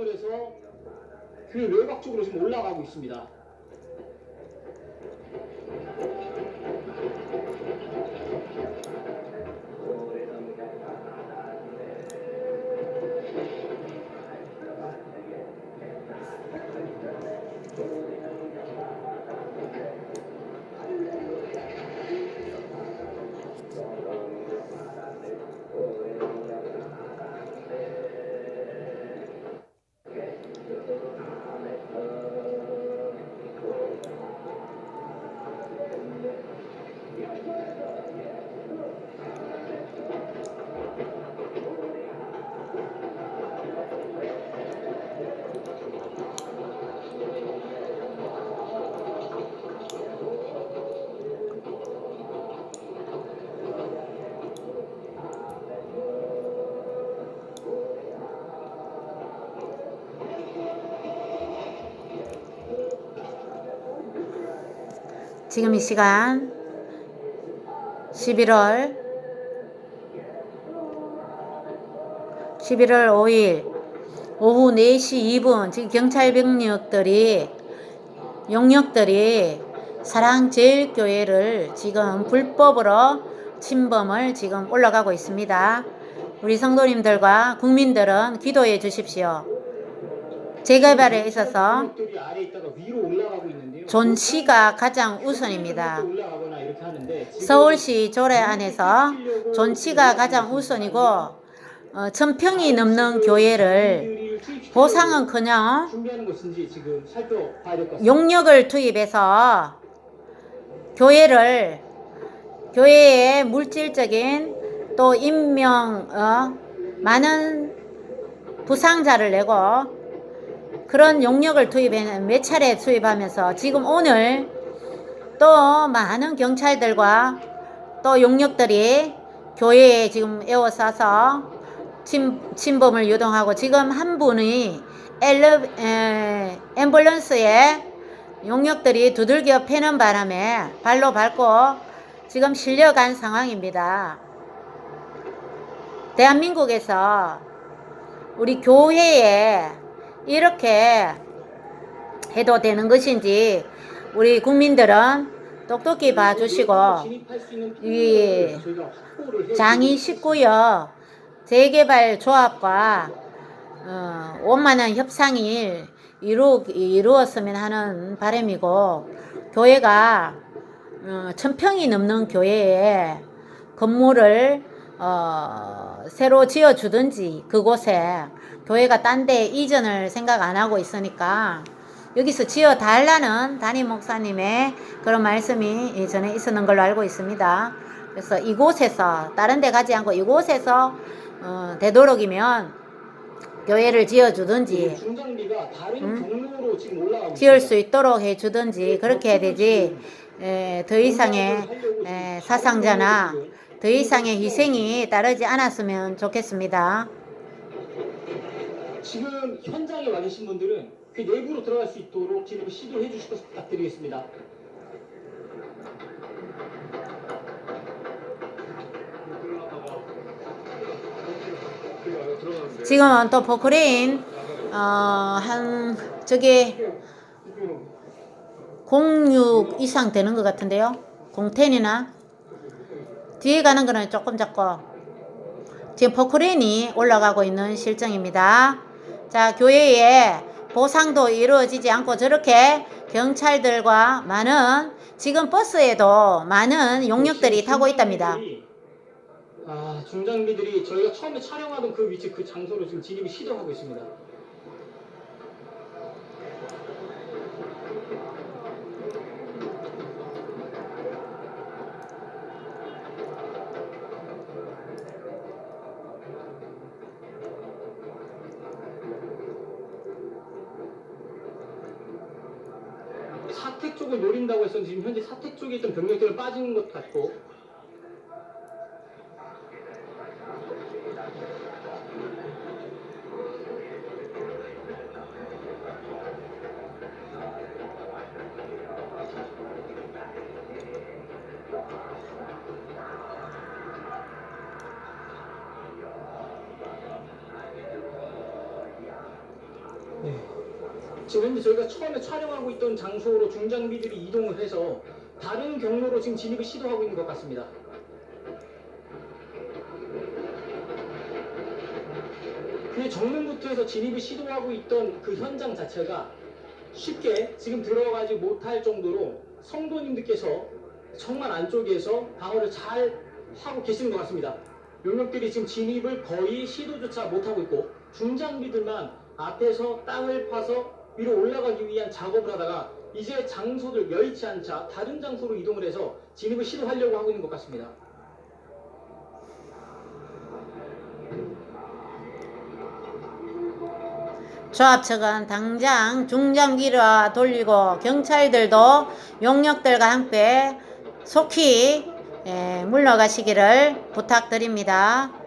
이동을 해서 그 외곽 쪽으로 지금 올라가고 있습니다. 지금 이 시간 11월 11월 5일 오후 4시 2분 지금 경찰 병력들이 용역들이 사랑제일교회를 지금 불법으로 침범을 지금 올라가고 있습니다. 우리 성도님들과 국민들은 기도해 주십시오. 재개발에 있어서 존치가 가장 우선입니다. 서울시 조례 안에서 존치가 가장 우선이고 어, 천평이 넘는 교회를 보상은커녕. 용역을 투입해서 교회를 교회의 물질적인 또 인명 어, 많은 부상자를 내고 그런 용역을 투입해 몇 차례 투입하면서 지금 오늘 또 많은 경찰들과 또 용역들이 교회에 지금 에워싸서 침, 침범을 유동하고 지금 한 분이 엘러, 에, 앰뷸런스에 용역들이 두들겨 패는 바람에 발로 밟고 지금 실려간 상황입니다. 대한민국에서 우리 교회에 이렇게 해도 되는 것인지 우리 국민들은 똑똑히 봐주시고 이 장이 19여 재개발 조합과 어, 원만한 협상이 이루, 이루었으면 하는 바람이고 교회가 어, 천평이 넘는 교회에 건물을 어, 새로 지어 주든지 그곳에 교회가 딴 데 이전을 생각 안 하고 있으니까 여기서 지어 달라는 담임 목사님의 그런 말씀이 전에 있었는 걸로 알고 있습니다. 그래서 이곳에서 다른 데 가지 않고 이곳에서 어, 되도록이면 교회를 지어 주든지 중장비가 다른 음? 지을. 수 있도록 해 주든지 그렇게 해야 되지 에, 더 이상의 에, 사상자나 더 이상의 희생이 따르지 않았으면 좋겠습니다. 지금 현장에 와 계신 분들은 그 내부로 들어갈 수 있도록 지금 시도해 것 부탁드리겠습니다. 지금은 또 포크레인 어, 한 저기 06 이상 되는 것 같은데요. 010이나 뒤에 가는 거는 조금 작고 지금 포크레인이 올라가고 있는 실정입니다. 자 교회에 보상도 이루어지지 않고 저렇게 경찰들과 많은 지금 버스에도 많은 용역들이 타고 있답니다. 아 중장비들이 저희가 처음에 촬영하던 그 위치 그 장소로 지금 진입이 시도하고 있습니다. 사택 쪽을 노린다고 해서 지금 현재 사택 쪽에 있던 병력들은 빠진 것 같고 지금 현재 저희가 처음에 촬영하고 있던 장소로 중장비들이 이동을 해서 다른 경로로 지금 진입을 시도하고 있는 것 같습니다. 그 정문부터해서 진입을 시도하고 있던 그 현장 자체가 쉽게 지금 들어가지 못할 정도로 성도님들께서 정말 안쪽에서 방어를 잘 하고 계시는 것 같습니다. 용력들이 지금 진입을 거의 시도조차 못하고 있고 중장비들만 앞에서 땅을 파서 위로 올라가기 위한 작업을 하다가 이제 장소를 여의치 않자 다른 장소로 이동을 해서 진입을 시도하려고 하고 있는 것 같습니다. 조합 측은 당장 중장기를 돌리고 경찰들도 용역들과 함께 속히 예, 물러가시기를 부탁드립니다.